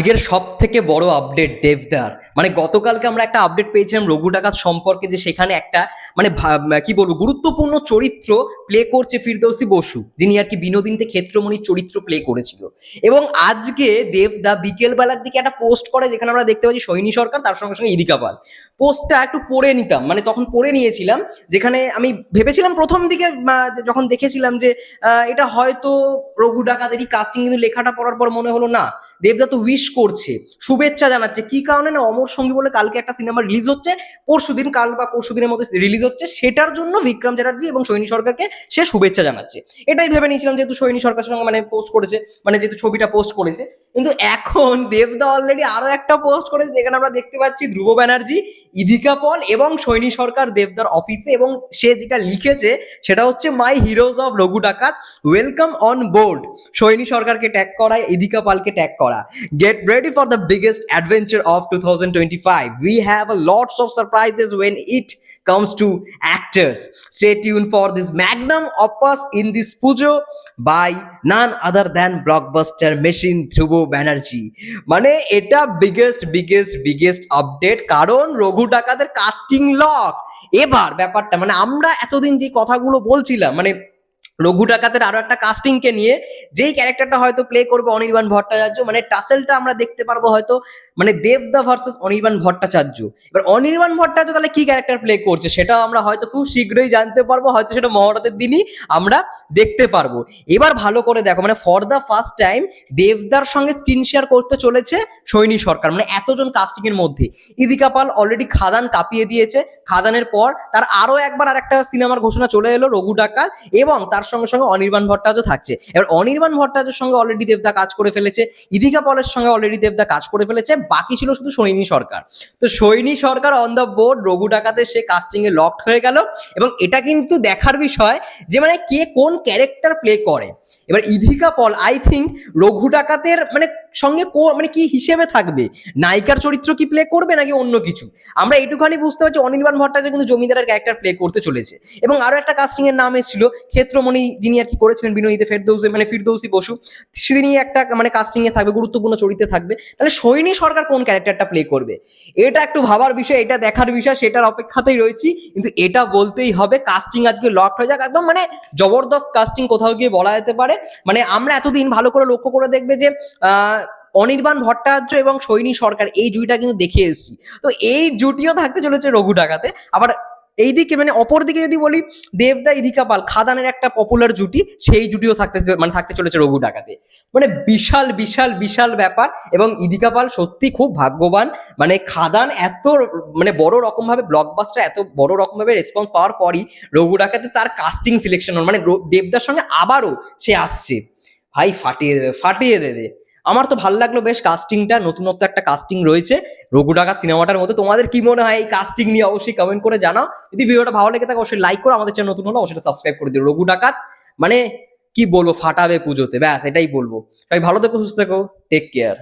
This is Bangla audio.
আজকের সব থেকে বড় আপডেট দেবদার। মানে গতকালকে আমরা একটা আপডেট পেয়েছিলাম রঘু ডাকাত সম্পর্কে যে সেখানে একটা মানে কি বলব, গুরুত্বপূর্ণ চরিত্র প্লে করছে ফিরদৌসি বসু, যিনি আর কি বিনোদিনীতে ক্ষেত্রমণির চরিত্র প্লে করেছিল। এবং আজকে দেবদা বিকেল বেলার দিকে একটা পোস্ট করে, যেখানে আমরা দেখতে পাচ্ছি সৈনী সরকার, তার সঙ্গে সঙ্গে ইদিকা পাল। পোস্টটা একটু পড়ে নিতাম মানে তখন পড়ে নিয়েছিলাম, যেখানে আমি ভেবেছিলাম প্রথম দিকে যখন দেখেছিলাম যে এটা হয়তো রঘু ডাকাতেরই কাস্টিং কিন্তু লেখাটা পড়ার পর মনে হলো না। দেবদা তো উইশ করছে। শুভেচ্ছা জানাচ্ছে। কি কারণে না অমর সঙ্গী বলে কালকে একটা সিনেমা রিলিজ হচ্ছে? পরশুদিন কাল বা পরশু দিনের মধ্যে রিলিজ হচ্ছে। সেটার জন্য বিক্রম চ্যাটার্জি এবং সৈনী সরকারকে সে শুভেচ্ছা জানাচ্ছে। এটাই ভেবে নিয়েছিলাম যেহেতু সৈনী সরকারের সঙ্গে মানে পোস্ট করেছে মানে যেহেতু ছবিটা পোস্ট করেছে। কিন্তু এখন দেবদা অলরেডি আরও একটা পোস্ট করেছে যেখানে আমরা দেখতে পাচ্ছি ধ্রুব ব্যানার্জি ইদিকা পল এবং সৈনী সরকার দেবদার অফিসে এবং সে যেটা লিখেছে সেটা হচ্ছে মাই হিরোজ অফ রঘু ডাকাত ওয়েলকাম অন বোর্ড সৈনী সরকারকে ট্যাগ করা ইদিকা পালকে ট্যাগ করা। Get ready for the biggest adventure of two thousand twenty five we have lots of surprises when it comes to actors. Stay tuned for this magnum opus in this pujo by none other than blockbuster machine Dhruvo Banerjee. মানে এটা বিগেস্ট বিগেস্ট বিগেস্ট আপডেট কারণ রঘু ডাকাতের কাস্টিং লক এবার ব্যাপারটা মানে আমরা এতদিন যে কথাগুলো বলছিলাম মানে রঘু ডাকাতের আরও একটা কাস্টিংকে নিয়ে, যেই ক্যারেক্টারটা হয়তো প্লে করবে অনির্বাণ ভট্টাচার্য মানে টাসেলটা আমরা দেখতে পারব হয়তো মানে দেবদা ভার্সেস অনির্বাণ ভট্টাচার্য। এবার অনির্বাণ ভট্টাচার্য তাহলে কি ক্যারেক্টার প্লে করছে সেটাও আমরা হয়তো খুব শীঘ্রই জানতে পারব, হয়তো সেটা মহরতের দিনই আমরা দেখতে পারব। এবার ভালো করে দেখো মানে ফর দ্য ফার্স্ট টাইম দেবদার সঙ্গে স্ক্রিন শেয়ার করতে চলেছে সৈনী সরকার মানে এতজন কাস্টিং এর মধ্যে। ইদিকা পাল অলরেডি খাদান কাঁপিয়ে দিয়েছে, খাদানের পর তার আরও একবার আর একটা সিনেমার ঘোষণা চলে এলো রঘু ডাকাত, এবং তার সঙ্গে সঙ্গে অনির্বাণ ভট্টাচার্য থাকছে। এবার অনির্বাণ ভট্টাচার্যের সঙ্গে অলরেডি দেবদা কাজ করে ফেলেছে, ইদিকা পলের সঙ্গে অলরেডি দেবদা কাজ করে ফেলেছে, বাকি ছিল শুধু সৈনী সরকার। তো Saini Sarkar on the board Raghu ডাকাতে সে কাস্টিং এ লকড হয়ে গেল, এবং এটা কিন্তু দেখার বিষয় যে মানে কে কোন ক্যারেক্টার প্লে করে। এবার ইধিকা পল আই থিঙ্ক রঘু ডাকাতের মানে সঙ্গে মানে কি হিসেবে থাকবে? নায়িকার চরিত্র কি প্লে করবে নাকি অন্য কিছু? আমরা এটুখানি বুঝতে পারছি, অনির্বাণ ভট্টাচার্য কিন্তু জমিদারের ক্যারেক্টার প্লে করতে চলেছে। এবং আরও একটা কাস্টিং এর নাম এসেছিল, ক্ষেত্রমণি যিনি আর কি করেছিলেন বিনয়ীতে ফেরদৌসি মানে ফিরদৌসি বসু তিনি একটা মানে কাস্টিং এ থাকবে, গুরুত্বপূর্ণ চরিত্রে থাকবে। তাহলে সৈনী সরকার কোন ক্যারেক্টারটা প্লে করবে? এটা একটু ভাবার বিষয়, এটা দেখার বিষয়, সেটার অপেক্ষাতেই রয়েছি। কিন্তু এটা বলতেই হবে কাস্টিং আজকে লক হয়ে যাক, একদম মানে জবরদস্ত কাস্টিং কোথাও গিয়ে বলা যেতে পারে। মানে আমরা এতদিন ভালো করে লক্ষ্য করে দেখবে যে, আহ অনির্বাণ ভট্টাচার্য এবং সৈনী সরকার, এই জুটিটা কিন্তু দেখে এসেছি। তো এই জুটিও থাকতে চলেছে রঘু ডাকাতে। আবার এইদিকে মানে অপর দিকে যদি বলি, দেবদা ইদিকা পাল, খাদানের একটা পপুলার জুটি, সেই জুটিও থাকতে মানে থাকতে চলেছে রঘু ডাকাতে। মানে বিশাল বিশাল বিশাল ব্যাপার এবং ইদিকা পাল সত্যি খুব ভাগ্যবান। মানে খাদান এত মানে বড় রকম ভাবে ব্লকবাস্টার এত বড় রকম ভাবে রেসপন্স পাওয়ার পরই রঘু ডাকাতে তার কাস্টিং সিলেকশন মানে দেবদার সঙ্গে আবারও সে আসছে। ভাই ফাটিয়ে দেবে ফাটিয়ে দেবে। আমার তো ভালো লাগল বেশ কাস্টিংটা নতুনত্ব একটা কাস্টিং রয়েছে। রঘু ডাকা সিনেমাটার মধ্যে তোমাদের কি মনে হয় এই কাস্টিং নিয়ে অবশ্যই কমেন্ট করে জানাও। যদি ভিডিওটা ভালো লেগে থাকে অবশ্যই লাইক করো, আমাদের চ্যানেল নতুন হলো অবশ্যই সাবস্ক্রাইব করে দিও। রঘু ডাকাত মানে কি বলব, ফাটাবে পুজোতে, ব্যাস, এটাই বলব। তাই ভালো থেকো, সুস্থ থেকো টেক কেয়ার